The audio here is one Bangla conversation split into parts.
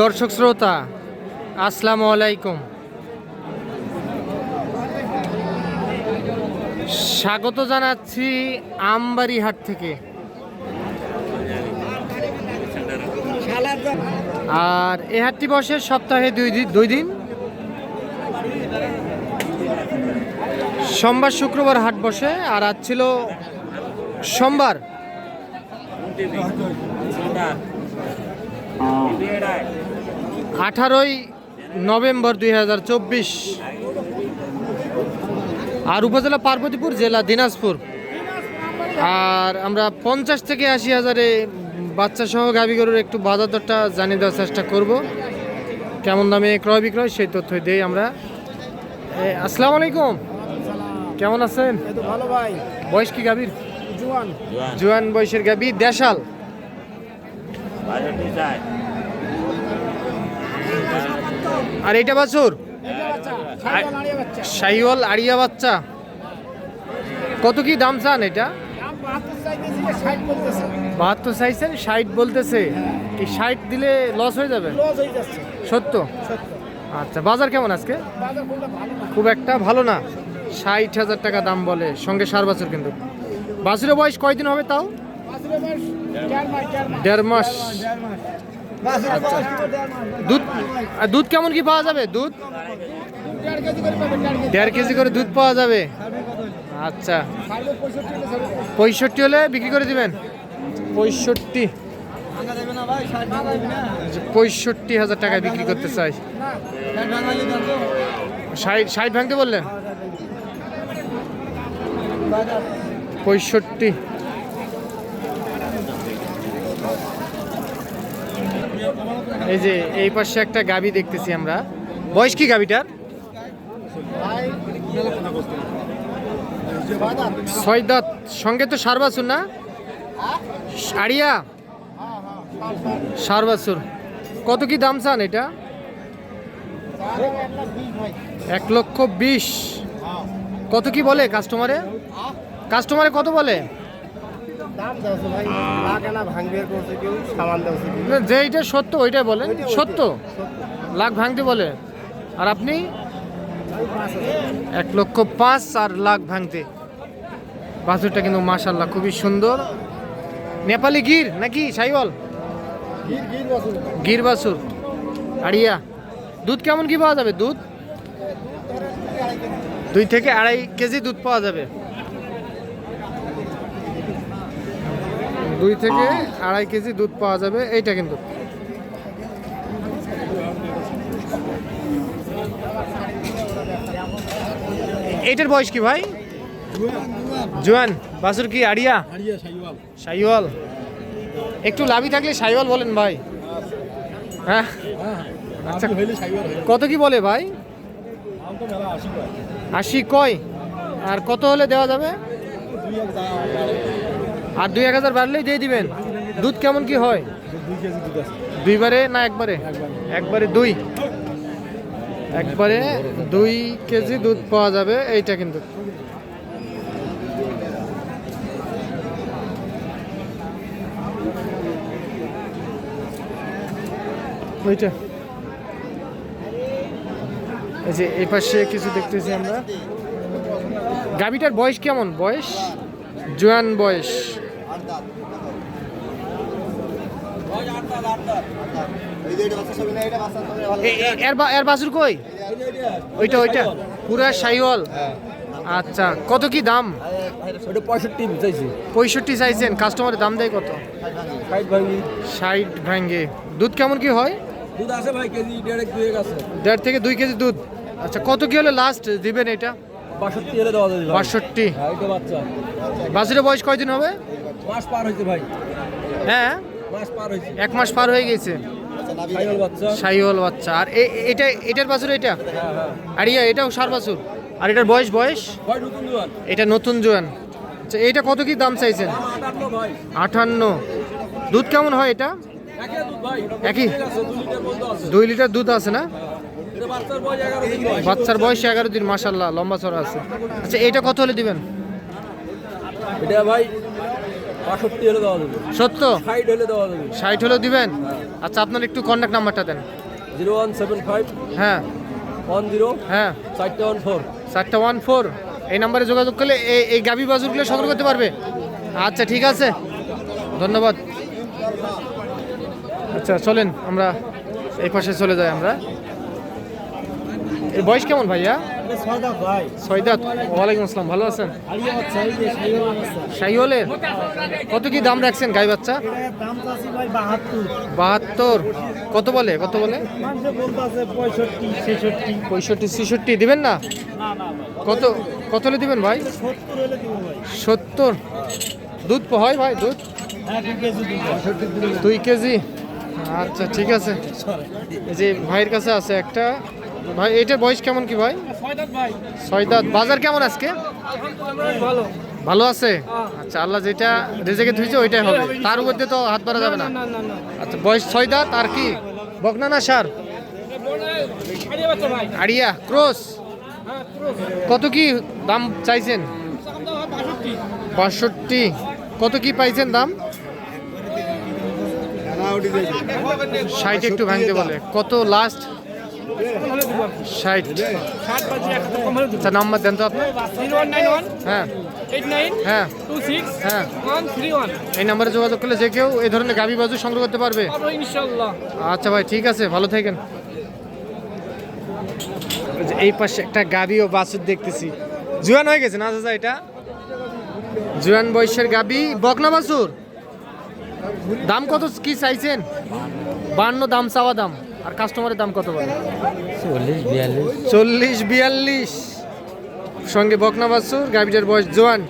দর্শক শ্রোতা আসসালামু আলাইকুম। স্বাগত জানাচ্ছি আমবাড়ি হাট থেকে। আর এই হাটটি বসে সপ্তাহে দুই দিন দুই দিন। সোমবার শুক্রবার হাট বসে আর আজ ছিল সোমবার। আঠারোই নভেম্বর দুই হাজার চব্বিশ। আর উপজেলা পার্বতীপুর জেলা দিনাজপুর। আর আমরা পঞ্চাশ থেকে আশি হাজারে বাচ্চা সহ গাভী গরুর একটু বাজার দরটা জানিয়ে দেওয়ার চেষ্টা করব। কেমন দামে ক্রয় বিক্রয় সেই তথ্য দেই আমরা। আসসালামু আলাইকুম। কেমন আছেন? ভালো ভাই। বয়স কি গাভীর? জুয়ান। জোয়ান বয়সের গাভী দেশাল। আর এইটা বাছুর? এটা বাচ্চা শাহিওয়াল আড়িয়া বাচ্চা। কত কি দাম চান এটা? বাহাত্তর চাইছেন ষাট বলতেছে। কি ষাট দিলে লস হয়ে যাবে? সত্য? আচ্ছা বাজার কেমন আজকে? খুব একটা ভালো না। ষাট হাজার টাকা দাম বলে সঙ্গে সার বছর কিন্তু। বাছুরের বয়স কয়দিন হবে তাও? দেড় মাস। দুধ দুধ কেমন কি পাওয়া যাবে? দুধ? দেড় কেজি করে দুধ পাওয়া যাবে। আচ্ছা। পঁয়ষট্টি হলে বিক্রি করে দিবেন? পঁয়ষট্টি। পঁয়ষট্টি হাজার টাকায় বিক্রি করতে চাই। ষাট ভাঙতে বললেন? পঁয়ষট্টি। এই যে, এই পাশে একটা গাবি দেখতেছি আমরা। বয়স কি গাবিটার? সঙ্গে তো সার বাছুর না? আড়িয়া সার বাছুর। কত কি দাম চান এটা? এক লক্ষ বিশ। কত কি বলে কাস্টমারে কাস্টমারে কত বলে? যেইটা সত্য ওইটাই বলেন। সত্য? লাখ ভাঙতে বলে। আর আপনি? এক লক্ষ পাঁচ আর লাখ ভাঙতে। বাছুরটা কিন্তু মাশাল্লাহ খুবই সুন্দর। নেপালি গির নাকি সাইওয়াল? গির বাছুর। আড়িয়া। দুধ কেমন কি পাওয়া যাবে দুধ? দুই থেকে আড়াই কেজি দুধ পাওয়া যাবে। দুই থেকে আড়াই কেজি দুধ পাওয়া যাবে এইটা কিন্তু। এইটার বয়স কি ভাই? জোয়ান বাসুর কি আড়িয়া? সাইওয়াল। একটু লাভি থাকলে সাইওয়াল বলেন ভাই। হ্যাঁ? আচ্ছা সাইওয়াল হইলে কত কি বলে ভাই? আশি কয়। আর কত হলে দেওয়া যাবে? আর দুই এক হাজার বাড়লেই দিয়ে দিবেন। দুধ কেমন কি হয়? দুইবারে না একবারে? একবারে দুই। একবারে দুই কেজি দুধ পাওয়া যাবে, এইটা কিন্তু। ওইটা এই যে এই পাশে কিছু দেখতেছি আমরা। গাবিটার বয়স কেমন? বয়স জোয়ান বয়স। এর বাছুর কই? ওইটা ওইটা। পুরা শাহিওয়াল। আচ্ছা কত কি দাম? পঁয়ষট্টি চাইছি পঁয়ষট্টি চাইছেন কাস্টমারের দাম দেয় কত? ষাট ভাঙি ভাঙ্গে। দুধ কেমন কি হয়? দুধ আছে ভাই কেজি দেড় থেকে দুই কেজি দুধ। আচ্ছা কত কি হলে লাস্ট দিবেন এটা? বাষট্টি হলে দেওয়া যাবে বাষট্টি। হ্যাঁ বাচ্চা। বাছুরের বয়স কয়দিন হবে? মাস পার হয়েছে ভাই। হ্যাঁ? মাস পার হয়েছে। এক মাস পার হয়ে গেছে। সাইকেল বাচ্চা। আর এটা এটার বাছুর এটা? হ্যাঁ হ্যাঁ। আর ইয়া এটাও সার বাছুর। আর এটার বয়স বয়স? এটা নতুন জোয়ান। আচ্ছা এইটা কত কি দাম চাইছেন? আটান্ন দুধ কেমন হয় এটা? একই? দুই লিটার দুধ আছে না? এটা বাচ্চার বয়স এগারো দিন মাসাল্লাহ লম্বা চড়া আছে। আচ্ছা এটা কত হলে দিবেন? এটা ভাই বাষট্টি হলে দেওয়া যাবে। সত্য? ষাট হলে দেওয়া যাবে। ষাট হলেও দিবেন? আচ্ছা আপনার একটু কন্ট্যাক্ট নাম্বারটা দেন। জিরো ওয়ান সেভেন ফাইভ হ্যাঁ। ওয়ান জিরো হ্যাঁ। চারটে ওয়ান ফোর। চারটা ওয়ান ফোর। এই নাম্বারে যোগাযোগ করলে এই এই গাভি বাজুরগুলো সংগ্রহ করতে পারবে? আচ্ছা ঠিক আছে। ধন্যবাদ। আচ্ছা চলেন আমরা এই পাশে চলে যাই আমরা। এই বয়স কেমন ভাইয়া? ভাই। সৈদাত ওয়ালাইকুম আসসালাম ভালো আছেন? শাহিওলের কত কি দাম রাখছেন গাই বাচ্চা? বাহাত্তর। কত বলে? কত বলে? পঁয়ষট্টি ছেষট্টি। দিবেন না? কত কত হলে দিবেন ভাই? সত্তর দুধ হয় ভাই দুধ? হ্যাঁ দুই কেজি আচ্ছা ঠিক আছে। যে ভাইয়ের কাছে আছে একটা। ভাই এটার বয়স কেমন কি ভাই? ছয় বাজার কেমন আজকে? ভালো আছে? আচ্ছা আল্লাহ যেটা রেজেকে ধুইছে, ওইটাই হবে। তার উপর দিয়ে তো হাত বাড়া যাবে না? আচ্ছা বয়স ছয় দাঁত আর কি? বকনা না সার? আড়িয়া, ক্রস? কত কি দাম চাইছেন? বাষট্টি। কত কি পাইছেন দাম? ষাট একটু ভাঙতে বলে। কত লাস্ট ষাট। আচ্ছা নাম্বার দেন তো হ্যাঁ। হ্যাঁ। হ্যাঁ। এই নাম্বারে যোগাযোগ করলে যে কেউ এই ধরনের গাভি বাজু সংগ্রহ করতে পারবে। আচ্ছা ভাই ঠিক আছে ভালো থাকেন। এই পাশে একটা গাবি ও বাছুর দেখতেছি। জুয়ান হয়ে গেছে না চাচা এটা? জুয়ান বয়সের গাবি। বকনা বাছুর। দাম কত কি চাইছেন? বান্ন দাম চাওয়া দাম। আর কাস্টমারের দাম কত বলে? চল্লিশ বিয়াল্লিশ। চল্লিশ বিয়াল্লিশ। সঙ্গে বকনা বাছুর গাবিটার বয়স জোয়ান।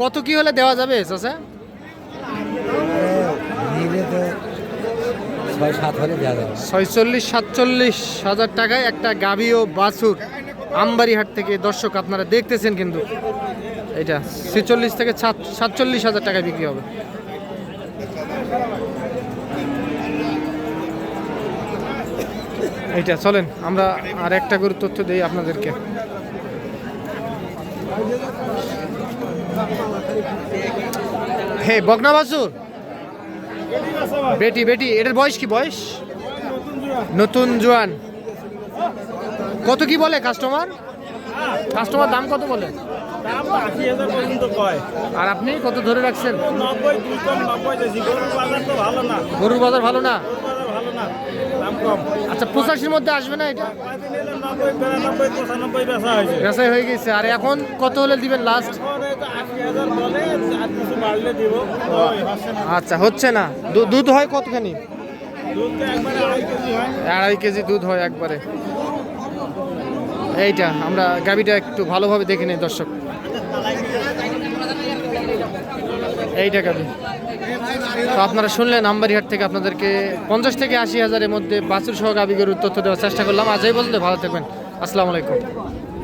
কত কি হলে দেওয়া যাবে চাচা? যাবে। ছয়চল্লিশ সাতচল্লিশ হাজার টাকায় একটা গাভি ও বাছুর আমবাড়িহাট থেকে দর্শক আপনারা দেখতেছেন কিন্তু। এটা ছেচল্লিশ থেকে সাতচল্লিশ হাজার টাকায় বিক্রি হবে। এইটা চলেন আমরা আর একটা গরুর তথ্য দিই আপনাদেরকে। হে বকনা বাছুর? বেটি বেটি এটার বয়স কি বয়স? নতুন জোয়ান। কত কি বলে কাস্টমার কাস্টমার দাম কত বলে? আর আপনি কত ধরে রাখছেন? গরুর বাজার ভালো না? আচ্ছা পঁচাশির মধ্যে আসবে না এটা? বেচাই হয়ে গেছে। আর এখন কত হলে দিবেন লাস্ট আচ্ছা হচ্ছে না। দুধ হয় কতখানি? আড়াই কেজি দুধ হয় একবারে। এইটা, আমরা গাবিটা একটু ভালোভাবে দেখে নিই দর্শক। এইটা গাবি তো আপনারা শুনলেন আম্বারিহাট থেকে আপনাদেরকে পঞ্চাশ থেকে আশি হাজারের মধ্যে বাছুর সহ গাবি তথ্য দেওয়ার চেষ্টা করলাম। আজই বলতে ভালো থাকবেন। আসসালামু আলাইকুম।